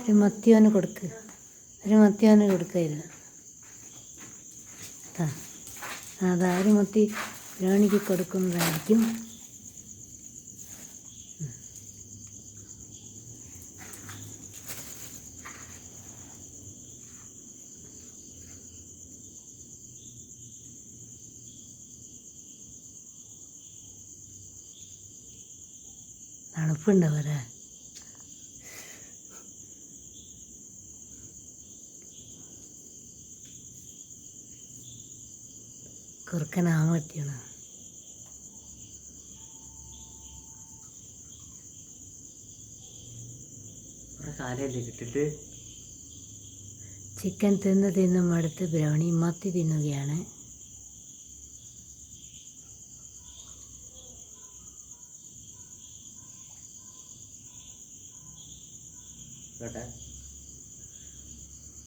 ഒരു മത്തിയോന് കൊടുക്ക്. ഒരു മത്തിയോന് കൊടുക്കായിരുന്നു. അതാ ഒരു മത്തി രാണിക്ക് കൊടുക്കുന്നതായിരിക്കും. തണുപ്പുണ്ട് വരാൻ കുറുക്കനാൻ പറ്റിയാണ് ചിക്കൻ തിന്ന് തിന്ന് മടുത്ത് ബ്രൗണി മത്തി തിന്നുകയാണ്. घटाएँ